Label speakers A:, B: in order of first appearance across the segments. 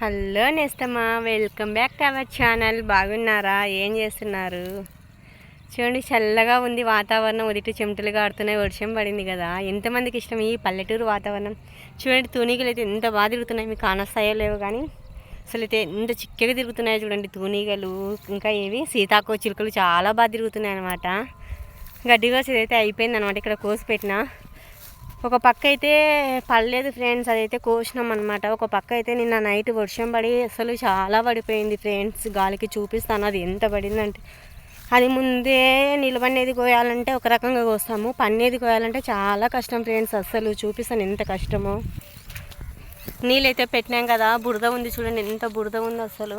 A: Hello నేస్తమా welcome back to our channel. బాగున్నారా? ఏం చేస్తున్నారు? చూడండి చల్లగా ఉంది వాతావరణం. ఉదిటి చెమటలు కాడుతున్నాయి వర్షం పడింది కదా. ఎంతమందికి ఇష్టం ఈ పల్లెటూరు వాతావరణం? చూడండి తూనీగలు అయితే ఎంత బాగా తిరుగుతున్నాయి. మీకు కానస్తాయో లేవు కానీ అసలు అయితే ఎంత చిక్కగా తిరుగుతున్నాయో చూడండి తూనీగలు. ఇంకా ఏవి? సీతాకో చిలుకలు చాలా బాగా తిరుగుతున్నాయి అనమాట గడ్డి కోసం అయితే అయిపోయింది అనమాట ఇక్కడ కోసి పెట్టిన. ఒక పక్క అయితే పడలేదు ఫ్రెండ్స్ అదైతే కోసినాం అనమాట ఒక పక్క అయితే నిన్న నైట్ వర్షం పడి అసలు చాలా పడిపోయింది ఫ్రెండ్స్ గాలికి చూపిస్తాను అది ఎంత పడిందంటే. అది ముందే నిలబడినది కోయాలంటే ఒక రకంగా కోస్తాము పన్నేది కోయాలంటే చాలా కష్టం ఫ్రెండ్స్ అస్సలు చూపిస్తాను ఎంత కష్టమో. నీళ్ళైతే పెట్టినాం కదా బురద ఉంది చూడండి ఎంత బురద ఉంది అసలు.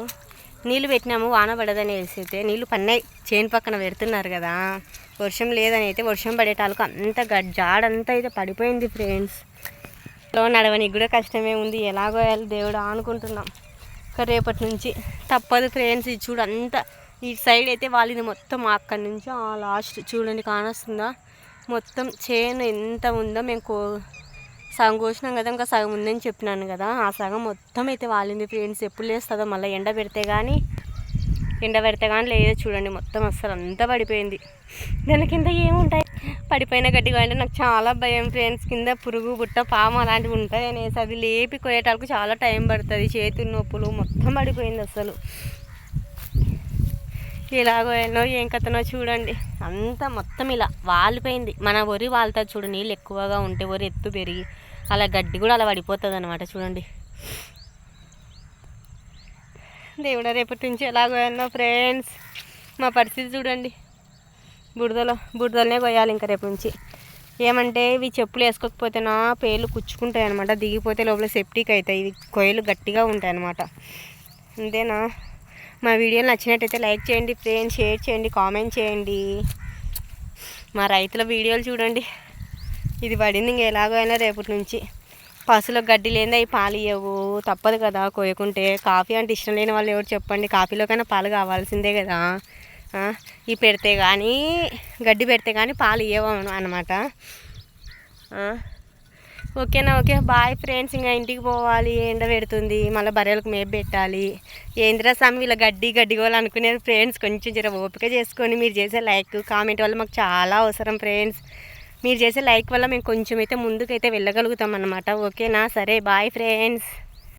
A: నీళ్ళు పెట్టినాము వాన పడదని వేసి అయితే నీళ్ళు పన్నాయి చేను పక్కన పెడుతున్నారు కదా. వర్షం లేదని అయితే వర్షం పడేటాలకు అంత జాడంతా అయితే పడిపోయింది ఫ్రెండ్స్లో నడవనికి కూడా కష్టమే ఉంది. ఎలాగో వెళ్ళి దేవుడు అనుకుంటున్నాం. రేపటి నుంచి తప్పదు ఫ్రెండ్స్ ఇది చూడు అంతా ఈ సైడ్ అయితే వాళ్ళది మొత్తం అక్కడి నుంచి ఆ లాస్ట్ చూడండి కానొస్తుందా? మొత్తం చేను ఎంత ఉందో మేము కో సగం కోసినాం కదా ఇంకా సగం ఉందని చెప్పినాను కదా. ఆ సగం మొత్తం అయితే వాలింది ఫ్రెండ్స్ ఎప్పుడు లేస్తుందో మళ్ళీ ఎండ పెడితే కానీ ఎండ పెడితే కానీ లేదు చూడండి మొత్తం అసలు అంతా పడిపోయింది. దాని కింద ఏముంటాయి? పడిపోయిన గడ్డిగా అంటే నాకు చాలా భయం ఫ్రెండ్స్ కింద పురుగు బుట్ట పాము అలాంటివి ఉంటాయి అనేసి అది లేపి కొయ్యేటాలకు చాలా టైం పడుతుంది. చేతులు నొప్పులు మొత్తం పడిపోయింది అసలు ఎలాగో ఎన్నో ఏం కథనో చూడండి. అంతా మొత్తం ఇలా వాలిపోయింది. మన వరి వాళ్తా చూడు నీళ్ళు ఎక్కువగా ఉంటే వరి ఎత్తు పెరిగి అలా గడ్డి కూడా అలా పడిపోతుంది అనమాట చూడండి. దేవుడ రేపటి నుంచి ఎలాగో ఎన్నో ఫ్రెండ్స్ మా పరిస్థితి చూడండి. బురదలో బురదలనే కొయ్యాలి ఇంకా రేపు నుంచి. ఏమంటే ఇవి చెప్పులు వేసుకోకపోతేనా పేర్లు కుచ్చుకుంటాయి అనమాట దిగిపోతే లోపల సెప్టిక్ అవుతాయి ఇవి కొయ్యలు గట్టిగా ఉంటాయి అనమాట అంతేనా? మా వీడియోలు నచ్చినట్టయితే లైక్ చేయండి ఫ్రెండ్స్ షేర్ చేయండి కామెంట్ చేయండి. మా రైతుల వీడియోలు చూడండి. ఇది పడింది ఇంక ఎలాగో అయినా రేపటి నుంచి. పసులో గడ్డి లేని అవి పాలు ఇవ్వవు తప్పదు కదా కోయకుంటే. కాఫీ అంటే ఇష్టం లేని వాళ్ళు ఎవరు చెప్పండి. కాఫీలో కన్నా పాలు కావాల్సిందే కదా. ఇవి పెడితే కానీ గడ్డి పెడితే కానీ పాలు ఇవ్వవు అనమాట ఓకేనా ఓకే. బాయ్ ఫ్రెండ్స్ ఇంకా ఇంటికి పోవాలి. ఎండ పెడుతుంది. మళ్ళీ బర్రెలకు మేపు పెట్టాలి. ఏంద్రా స్వామి ఇలా గడ్డి గడ్డి వాళ్ళు అనుకునేది ఫ్రెండ్స్? కొంచెం జర ఓపిక చేసుకొని మీరు చేసే లైక్ కామెంట్ వల్ల మాకు చాలా అవసరం ఫ్రెండ్స్. మీరు చేసే లైక్ వల్ల మేము కొంచెం అయితే ముందుకైతే వెళ్ళగలుగుతాం అన్నమాట. ఓకేనా? సరే బాయ్ ఫ్రెండ్స్.